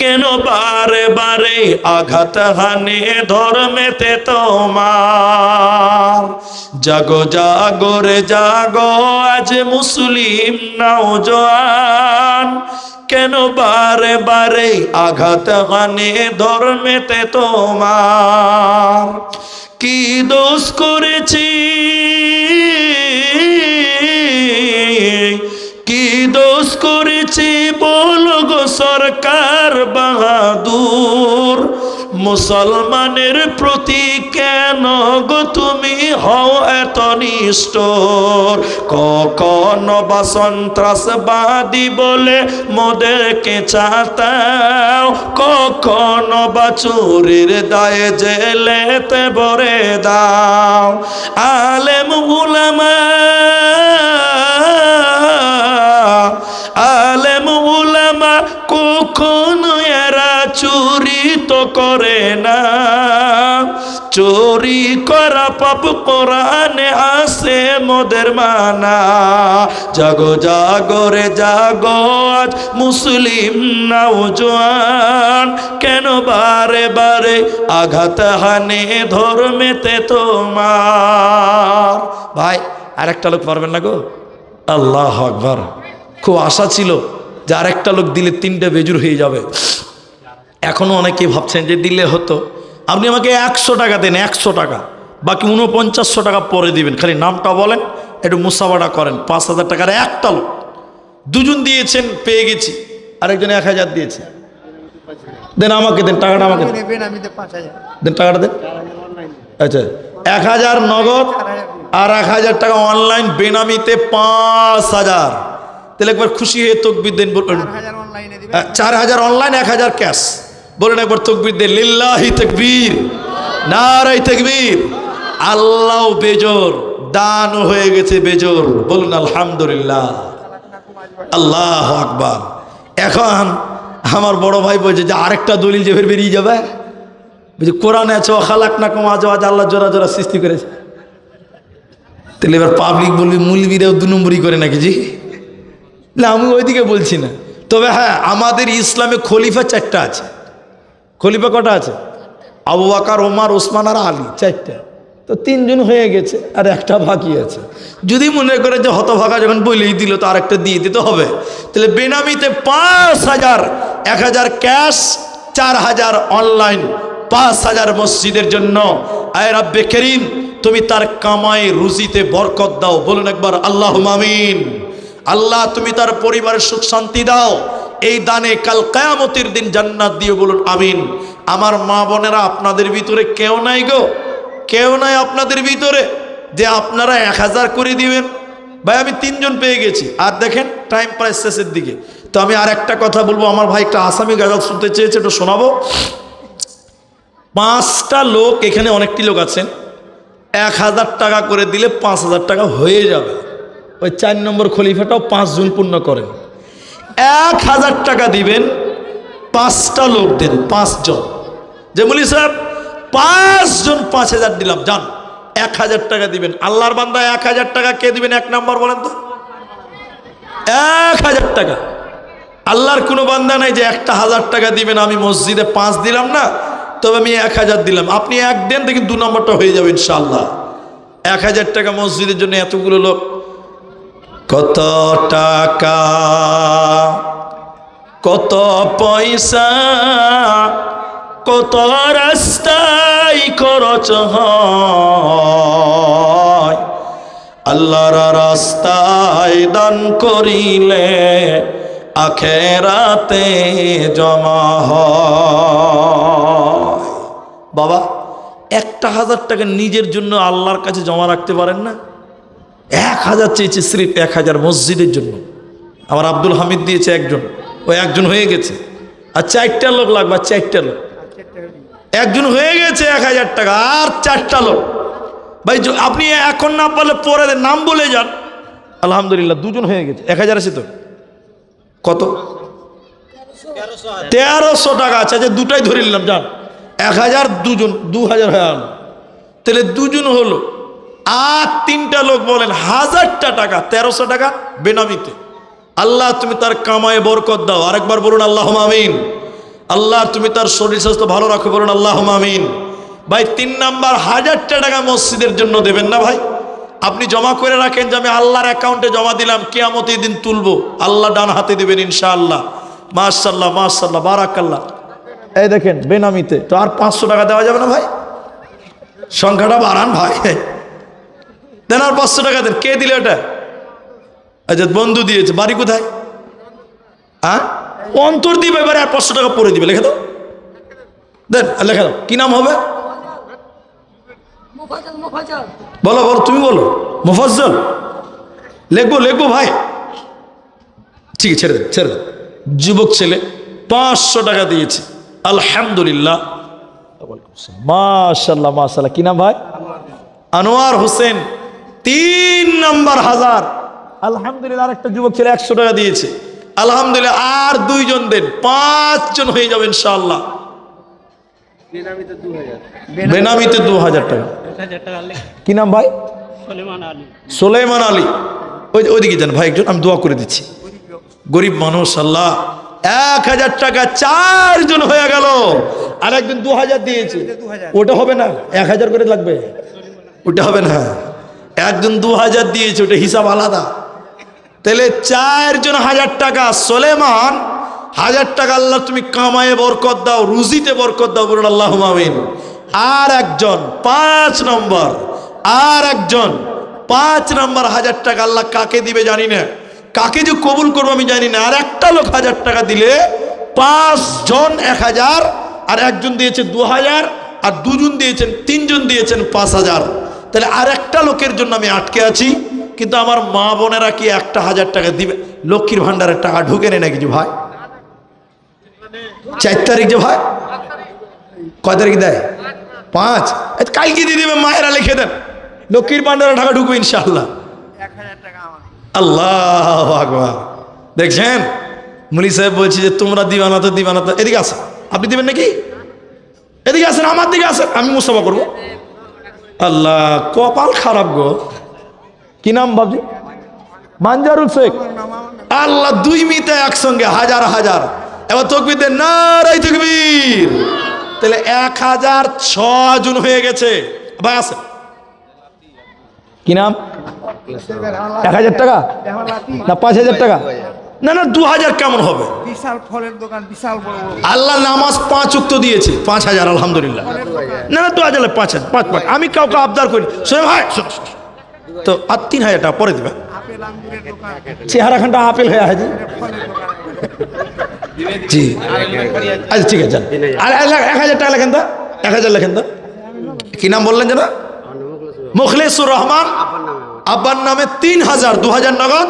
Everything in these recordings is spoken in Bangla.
কেন বারে বারে আঘাত হানে ধর্মেতে তোমার? জাগো জাগো রে, জাগো, আজ মুসলিম নাও জোয়ান। কেন বারে বারে আঘাত হানে ধর্মেতে তোমার? কি দোষ করেছি? সরকার বাহাদুর? মুসলমানের প্রতি কেন গো তুমি হও এত নিষ্ঠুর? কখনো বা সন্ত্রাসবাদী বলে মোদেরকে চাতাও? কখনো বা চুরির দায়ে জেলেতে ভরে দাও? আলেম উলামা করে না। চোরি করা পাপ কোরআনে আসে মোদের মানা। জাগো জাগো রে, জাগো, আজ মুসলিম নাও জোয়ান কেন বারে বারে আঘাত হানে ধর্মেতে তোমার? ভাই, আরেকটা লোক পারবেন না গো? আল্লাহ আকবর। খুব আশা ছিল যে আরেকটা লোক দিলে তিনটে বেজুর হয়ে যাবে। এখনও অনেকেই ভাবছেন যে দিলে হতো। আপনি আমাকে একশো টাকা দেন একশো টাকা। বাকি উনপঞ্চাশশো টাকা পরে দিবেন। খালি নামটা বলেন একটু মুসাফাটা করেন। পাঁচ হাজার টাকার একটা লোক। দুজন দিয়েছেন পেয়ে গেছি। আরেকজন এক হাজার দিয়েছে। দেন আমাকে দেন টাকাটা আমাকে দেন। টাকাটা দেন। আচ্ছা এক হাজার নগদ আর এক হাজার টাকা অনলাইন বেনামিতে পাঁচ হাজার। তাহলে একবার খুশি হয়ে তকবির দেন বলুন হাজার অনলাইনে চার হাজার অনলাইন এক হাজার ক্যাশ। বলুন একবার তকবির দে, লিল্লাহি তকবীর, নারাই তকবীর। আল্লাহ বেজোর দান হয়ে গেছে বেজোর। বলুন, আলহামদুলিল্লাহ। আল্লাহ আকবার। এখন আমার বড় ভাই বলছে যে, আরেকটা দলিল যে বেরিয়ে যাবে? বলছে, কোরআনে আছে অখালাক না কমা আজ আল্লাহ জোড়া জোড়া সৃষ্টি করেছে। তাহলে এবার পাবলিক বলবি, মুলবিরাও দু নম্বরই করে নাকি জি? না, আমি ওইদিকে বলছি না। তবে হ্যাঁ আমাদের ইসলামে খলিফা চারটা আছে। খলিফা কটা আছে? আবু বাকার ওমার ওসমান আর আলী, চারটা। তো তিনজন হয়ে গেছে আর একটা বাকি আছে। যদি মনে করে যে হতভাগা যখন বলেই দিল, তো আরেকটা দিয়ে দিতে হবে। তাহলে বেনামিতে পাঁচ হাজার, এক হাজার ক্যাশ, চার হাজার অনলাইন, পাঁচ হাজার মসজিদের জন্য। আয় রাব্বে কেরিম, তুমি তার কামাই রুজিতে বরকত দাও। বলুন একবার আল্লাহ মামিন আল্লাহ, তুমি তার পরিবারের সুখ শান্তি দাও। এই দানে কাল কায়ামতের দিন জান্নাত দিয়ে বলুন, আমিন। আমার মা বোনেরা, আপনাদের ভিতরে কেউ নাই গো। কেউ নাই আপনাদের ভিতরে যে আপনারা এক হাজার করে দিবেন। ভাই, আমি তিনজন পেয়ে গেছি। আর দেখেন টাইম প্রায় শেষের দিকে। তো আমি আর একটা কথা বলব, আমার ভাই একটা আসামি গাজাল শুনতে চেয়েছে, একটু শোনাবো। পাঁচটা লোক, এখানে অনেকটি লোক আছেন, এক হাজার টাকা করে দিলে পাঁচ হাজার টাকা হয়ে যাবে। ওই চার নম্বর খলিফাটাও পাঁচজন পূর্ণ করেন। এক হাজার টাকা দিবেন, পাঁচটা লোক দেন, পাঁচজন। যে বলি, সাহেব, পাঁচজন পাঁচ হাজার দিলাম, যান, এক হাজার টাকা দিবেন। আল্লাহর বান্দা, এক হাজার টাকা কে দিবেন? এক নম্বর বলেন তো। এক হাজার টাকা। আল্লাহর কোনো বান্দা নাই যে একটা হাজার টাকা দিবেন, আমি মসজিদে পাঁচ দিলাম না, তবে আমি এক হাজার দিলাম। আপনি এক দেন, দেখি দু নম্বরটা হয়ে যাবে ইনশাল্লাহ এক হাজার টাকা মসজিদের জন্য এতগুলো লোক কত টাকা, কত পয়সা, কত রাস্তায় খরচ হয়। আল্লাহর রাস্তায় দান করিলে আখেরাতে জমা হয়। বাবা, একটা হাজার টাকা নিজের জন্য আল্লাহর কাছে জমা রাখতে পারেন না? এক হাজার চেয়েছে স্রিফ এক হাজার মসজিদের জন্য। আমার আব্দুল হামিদ দিয়েছে একজন। ও একজন হয়ে গেছে। আর চারটা লোক লাগবে চারটা লোক। একজন হয়ে গেছে এক হাজার টাকা, আর চারটা লোক। ভাই আপনি এখন না পারলে পরে নাম বলে যান। আলহামদুলিল্লাহ, দুজন হয়ে গেছে। এক হাজার আছে তো? কত? তেরোশো টাকা আছে। আচ্ছা দুটাই ধরে নিলাম, যান। এক হাজার দুজন, দু হাজার হয়ে তাহলে দুজন হলো। আর তিনটা লোক বলেন, হাজারটা টাকা, তেরোশো টাকা বেনামিতে। আল্লাহ, তুমি তার কামায় বরকত দাও। আরেকবার বলুন আল্লাহ আমিন। আল্লাহ, তুমি তার শরীর স্বাস্থ্য ভালো রাখো বলুন আল্লাহ আমিন। ভাই, তিন নাম্বার, হাজারটা টাকা মসজিদের জন্য দেবেন না ভাই? আপনি জমা করে রাখেন যে আমি আল্লাহর অ্যাকাউন্টে জমা দিলাম, কেয়ামতের দিন তুলবো। আল্লাহ ডান হাতে দেবেন ইনশাআল্লাহ। মাশাল্লাহ মাশাল্লাহ বারাকাল্লাহ। এই দেখেন, বেনামিতে। তো আর পাঁচশো টাকা দেওয়া যাবে না ভাই? সংখ্যাটা বাড়ান ভাই। দেন আর পাঁচশো টাকা দেন। কে দিলে ওটা? আচ্ছা বন্ধু দিয়েছে বাড়ি কোথায়? হ্যাঁ অন্তর দিবে এবারে আর পাঁচশো টাকা পরে দিবে লেখে দাও। দেন লেখা দাও কি নাম হবে? বলো বলো তুমি বলো। মুফাজ্জল? লিখব লিখব ভাই। ঠিক আছে ছেড়ে দেন ছেড়ে দেন। যুবক ছেলে পাঁচশো টাকা দিয়েছে। আলহামদুলিল্লাহ। মাশাল্লাহ মাশাল্লাহ কি নাম ভাই? আনোয়ার হোসেন। তিন নাম্বার হাজার। আলহামদুলিল্লাহ আরেকটা যুবক ছেলে একশো টাকা দিয়েছে। আলহামদুলিল্লাহ আর দুইজন দেন পাঁচজন হয়ে যাবে ইনশাআল্লাহ। বেনামিতে দু হাজার। টাকা। কি নাম ভাই? সোলেমান আলী। ওই ওইদিকে যান ভাই একজন আমি দোয়া করে দিচ্ছি। গরিব মানুষ আল্লাহ এক হাজার টাকা চারজন হয়ে গেল। আর একজন দু হাজার দিয়েছে। ওটা হবে না এক হাজার করে লাগবে। ওটা হবে না। একজন দু হাজার দিয়েছে, ওটা হিসাব আলাদা। তাহলে চারজন হাজার টাকা, সোলেমান, হাজার টাকা আল্লাহ তুমি কামায়ে বরকত দাও, রুজিতে বরকত দাও, বলুন আল্লাহ মামিন আর একজন, পাঁচ নম্বর, আর একজন, পাঁচ নম্বর হাজার টাকা আল্লাহ কাকে দিবে জানি না। কাকে যে কবুল করব আমি জানি না। আর একটা লোক হাজার টাকা দিলে পাঁচ জন এক হাজার, আর একজন দিয়েছে দু হাজার, আর দুজন দিয়েছেন, তিনজন দিয়েছেন পাঁচ হাজার। তাহলে আর একটা লোকের জন্য আমি আটকে আছি, কিন্তু আমার মা বোনেরা কি একটা হাজার টাকা দিবে? লক্ষ্মীর ভান্ডারের টাকা ঢুকে নেই নাকি ভাই চার তারিখ যে ভাই কয় তারিখ দেয়? পাঁচ। কালকে দিয়ে দেবে, মায়েরা লিখে দেন। লক্ষ্মীর ভান্ডারের টাকা ঢুকবে আমার আল্লাহ আকবার। দেখছেন? মুলি সাহেব বলছি যে, তোমরা দিবানা তো দিবানা তো এদিকে আসো আপনি দিবেন নাকি? এদিকে আসেন, আমার দিকে আসেন, আমি মুসাফা করব। আল্লাহ, কপাল খারাপ গো। কি নাম ভাবছি মানজারুল শেখ। আল্লাহ, দুই মিতে একসঙ্গে, হাজার হাজার। এবার তকবির দেন নারাই তকবীর। তাহলে এক হাজার জন হয়ে গেছে। ভাই কি নাম? এক হাজার টাকা? না, পাঁচ হাজার টাকা? না না দু হাজার কেমন হবে? বিশাল ফলের দোকান বিশাল বড় আল্লাহ নামাজ পাঁচ উক্ত দিয়েছে পাঁচ হাজার আলহামদুলিল্লাহ। না না দু হাজার পাঁচ হাজার পাঁচ পাঁচ। আমি কাউকে আবদার করি শোনো ভাই। তো আর তিন হাজার টাকা পরে দেবে। আপেল আঙ্গুরের দোকান। চেহারা খানটা আপেল হয়ে আছে। জি। আচ্ছা ঠিক আছে আর এক হাজার টাকা লেখেন তো। এক হাজার লেখেন তো। কি নাম বললেন যেন? মুখলেসুর রহমান। আব্বার নামে তিন হাজার দু হাজার নগদ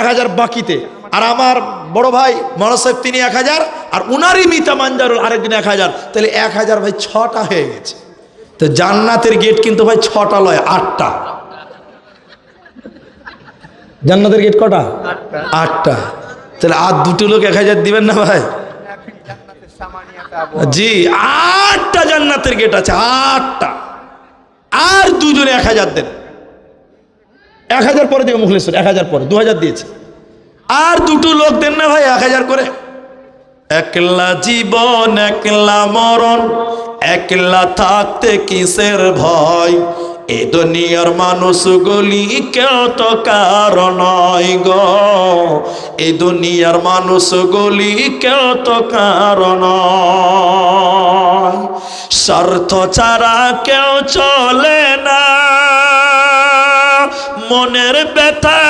এক হাজার বাকিতে। আর আমার বড় ভাই মনোজ সাহেব তিনি এক হাজার, আর উনারই মিতা মানজারুল আরেকদিন এক হাজার। তাহলে এক হাজার ভাই ছটা হয়ে গেছে। তো জান্নাতের গেট কিন্তু ভাই ছটা লয়, আটটা। জান্নাতের গেট কটা? আটটা। তাহলে আর দুটো লোক এক হাজার দিবেন না ভাই? জি, আটটা জান্নাতের গেট আছে, আটটা। আর দুজনে এক হাজার দেন। এক হাজার পরে দেবে মুখলেশ্বর এক হাজার পরে, দু হাজার দিয়েছে। আর দুটো লোক দেন না ভাই, এক হাজার করে। একলা জীবন, একলা মরণ, একলা থাকতে কিসের ভয়? এ দুনিয়ার মানুষ গলি তো কারণ গো। এই দুনিয়ার মানুষ গলি তো কারণ। স্বার্থ ছাড়া কেউ চলে না। মনের ব্যথা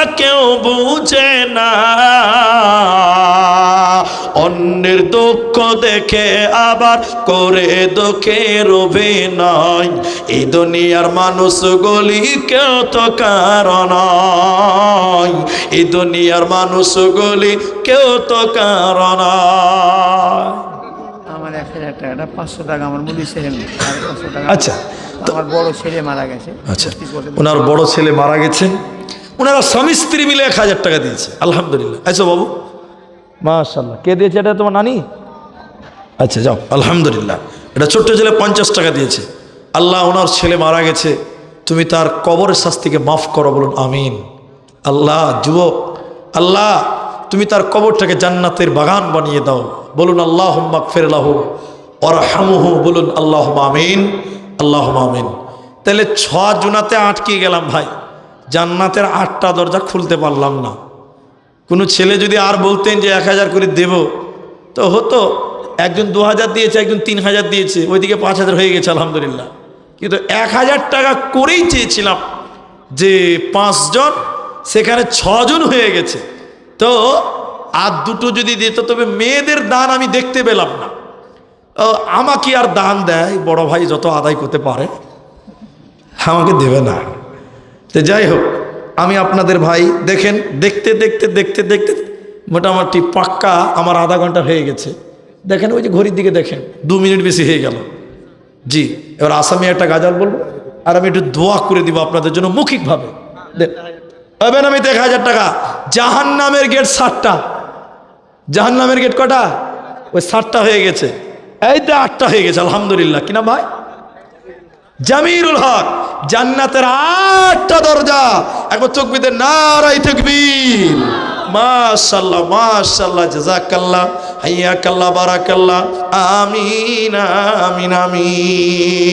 অন্যের দুঃখ দেখে আবার করে দুঃখের অভিনয়। এই দুনিয়ার মানুষ গলি কেউ তো কারণ। এই দুনিয়ার মানুষ গলি কেউ তো কারণ আমার এক হাজার টাকাটা পাঁচশো টাকা আমার মুদি ছেলে পাঁচশো টাকা। আচ্ছা আমার বড় ছেলে মারা গেছে। আচ্ছা ওনার বড় ছেলে মারা গেছেন ওনারা স্বামী স্ত্রী মিলে এক হাজার টাকা দিয়েছে। আলহামদুলিল্লাহ। আচ্ছা বাবু মাশাল্লাহ কে দিয়েছে এটা তোমার নানি? আচ্ছা যাও। আলহামদুলিল্লাহ। এটা ছোট্ট ছেলে পঞ্চাশ টাকা দিয়েছে। আল্লাহ ওনার ছেলে মারা গেছে। তুমি তার কবরের শাস্তিকে মাফ করো, বলুন আমিন। আল্লাহ, যুবক, আল্লাহ, তুমি তার কবরটাকে জান্নাতের বাগান বানিয়ে দাও। বলুন আল্লাহ ফেরলাহ ওরহামুহু বলুন আল্লাহ আমিন আল্লাহ আমিন। তাহলে ছ জুনাতে আটকে গেলাম ভাই। জান্নাতের আটটা দরজা খুলতে পারলাম না। কোনো ছেলে যদি আর বলতেন যে এক হাজার করে দেব, তো হতো, একজন দু হাজার দিয়েছে, একজন তিন হাজার দিয়েছে, ওইদিকে পাঁচ হাজার হয়ে গেছে, আলহামদুলিল্লাহ। কিন্তু এক হাজার টাকা করেই চেয়েছিলাম যে পাঁচজন, সেখানে ছজন হয়ে গেছে। তো আর দুটো যদি দিত, তবে মেয়েদের দান আমি দেখতে পেলাম না। আমাকে আর দান দেয়, বড় ভাই যত আদায় করতে পারে, আমাকে দেবে না। তো যাই হোক আমি আপনাদের ভাই, দেখেন, দেখতে দেখতে দেখতে দেখতে মোটামুটি পাক্কা আমার আধা ঘণ্টা হয়ে গেছে। দেখেন, ওই যে ঘড়ির দিকে দেখেন, দু মিনিট বেশি হয়ে গেল। জি, এবার আসামি একটা গাজাল বলব, আর আমি একটু দোয়া করে দিব আপনাদের জন্য মৌখিকভাবে। পাবেন আমি এক হাজার টাকা। জাহান নামের গেট ষাটটা জাহান নামের গেট কটা? ওই ষাটটা হয়ে গেছে। এই তো আটটা হয়ে গেছে, আলহামদুলিল্লাহ। কিনা ভাই? জামিরুল হক, জান্নাতের আটটা দরজা, একবার চোখ বিদে নারাই তকবীর। মাশাল্লাহ মাশাল্লাহ জাযাকাল্লাহ, হাইয়াকাল্লাহ, বারাকাল্লাহ, আমিন আমিন আমিন।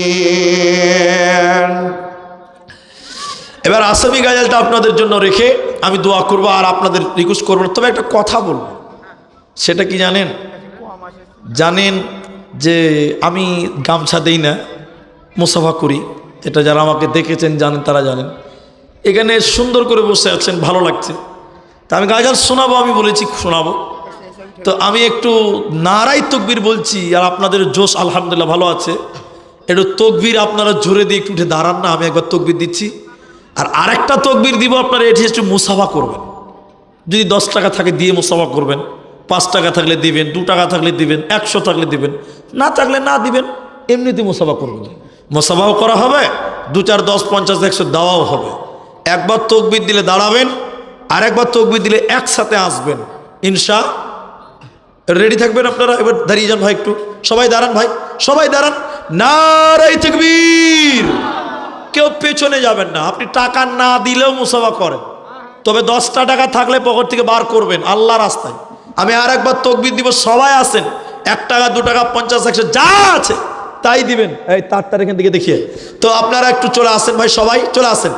এবার আসামি গাজালটা আপনাদের জন্য রেখে আমি দোয়া করব আর আপনাদের রিকোয়েস্ট করব তবে একটা কথা বলব, সেটা কি জানেন? জানেন যে আমি গামছা দেই না। মুসাফা করি। এটা যারা আমাকে দেখেছেন, জানেন, তারা জানেন। এখানে সুন্দর করে বসে আছেন, ভালো লাগছে। তা আমি গাজাল শোনাবো, আমি বলেছি শোনাবো। তো আমি একটু নারাই তকবির বলছি, আর আপনাদের জোশ আলহামদুলিল্লাহ ভালো আছে। একটু তকবির আপনারা জোরে দিয়ে একটু উঠে দাঁড়ান না, আমি একবার তকবির দিচ্ছি। আর আরেকটা তকবির দিব আপনারা, এটি একটু মুসাফা করবেন। যদি দশ টাকা থাকে, দিয়ে মুসাফা করবেন। পাঁচ টাকা থাকলে দিবেন, দু টাকা থাকলে দিবেন, একশো থাকলে দিবেন। না থাকলে না দিবেন, এমনিতে মুসাফা করবেন। মোসাফাও করা হবে, দু চার, দশ, পঞ্চাশ, একশো দেওয়াও হবে। একবার তকবির দিলে দাঁড়াবেন আর একবার তকবির দিলে একসাথে আসবেন। ইনশা, রেডি থাকবেন আপনারা? এবার দাঁড়িয়ে যান ভাই একটু। সবাই দাঁড়ান ভাই, সবাই দাঁড়ান। নারাই তকবীর। কেউ পেছনে যাবেন না। আপনি টাকা না দিলেও মুসাফা করেন। তবে দশটা টাকা থাকলে পকেট থেকে বার করবেন, আল্লাহ রাস্তায়। আমি আর একবার তকবির দিব, সবাই আসেন। এক টাকা, দু টাকা, পঞ্চাশ, একশো, যা আছে। তাই দিবেন। এই তারটার এখান থেকে দেখিয়ে। তো আপনারা একটু চলে আসেন ভাই, সবাই চলে আসেন।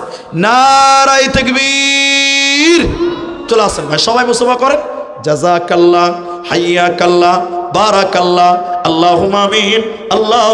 নারাই তকবীর। চলে আসেন ভাই, সবাই মুসাফা করেন। জাজাকাল্লাহ, হাইয়াকাল্লাহ, বারাকাল্লাহ আল্লাহ আল্লাহ